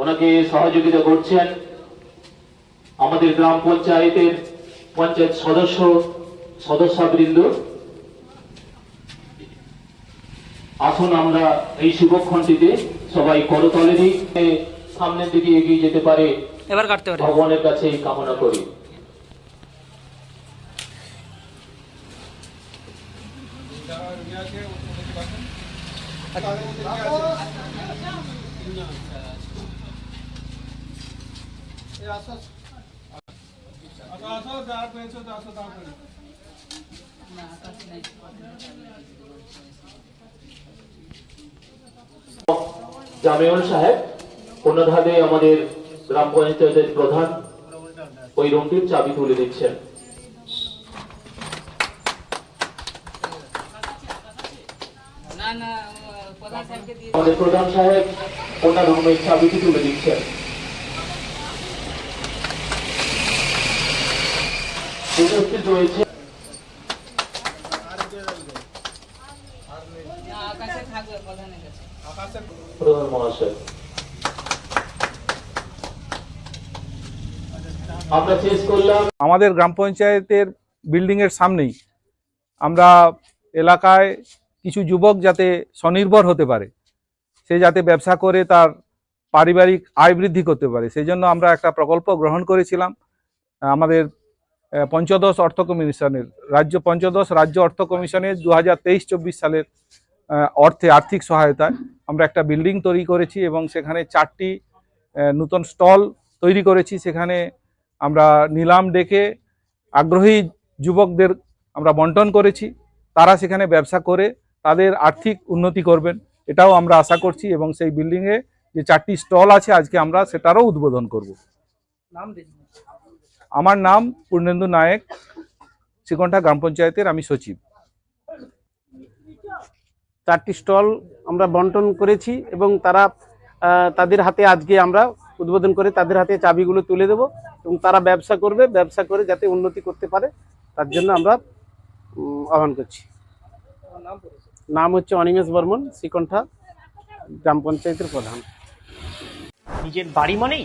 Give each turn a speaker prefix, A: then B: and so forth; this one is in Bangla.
A: ওনাকে সহযোগিতা করছেন আমাদের গ্রাম পঞ্চায়েতের পঞ্চায়েত সদস্য সদস্যবৃন্দ। আসুন আমরা এই শুভক্ষণটিতে সবাই করতলে দিই সামনের দিকে এগিয়ে যেতে পারে।
B: এবার কাটতে পারে।
A: ভগবানের কাছে এই কামনা করি।
C: আসো
A: জামিউল সাহেব অন্যভাবে আমাদের গ্রাম পঞ্চায়েতের প্রধান ওই রুমটির চাবি তুলে দিচ্ছেন।
B: না না প্রধান
A: আমাদের প্রধান সাহেব ওনার রুমের চাবিটি তুলে দিচ্ছেন।
D: আমাদের গ্রাম পঞ্চায়েতের বিল্ডিংয়ের সামনেই আমরা এলাকায় কিছু যুবক যাতে স্বনির্ভর হতে পারে, সে যাতে ব্যবসা করে তার পারিবারিক আয় বৃদ্ধি করতে পারে সেই জন্য আমরা একটা প্রকল্প গ্রহণ করেছিলাম। আমাদের পঞ্চদশ অর্থ কমিশনের, রাজ্য পঞ্চদশ রাজ্য অর্থ কমিশনের দু হাজার তেইশ চব্বিশ সালের অর্থে আর্থিক সহায়তায় আমরা একটা বিল্ডিং তৈরি করেছি এবং সেখানে চারটি নতুন স্টল তৈরি করেছি। সেখানে আমরা নিলাম ডেকে আগ্রহী যুবকদের আমরা বন্টন করেছি। তারা সেখানে ব্যবসা করে তাদের আর্থিক উন্নতি করবেন, এটাও আমরা আশা করছি এবং সেই বিল্ডিংয়ে যে চারটি স্টল আছে আজকে আমরা সেটারও উদ্বোধন করব।
B: নাম
D: আমার নাম পূর্ণেন্দু নায়েক শ্রীকণ্ঠা গ্রাম পঞ্চায়েতের আমি সচিব।
E: চারটি স্টল আমরা বন্টন করেছি এবং তারা তাদের হাতে আজকে আমরা উদ্বোধন করে তাদের হাতে চাবিগুলো তুলে দেব এবং তারা ব্যবসা করবে ব্যবসা করে যাতে উন্নতি করতে পারে তার জন্য আমরা আহ্বান করছি।
B: নাম
E: নাম হচ্ছে অনিমেষ বর্মন শ্রীকণ্ঠা গ্রাম পঞ্চায়েতের প্রধান।
F: নিজের বাড়ি মানেই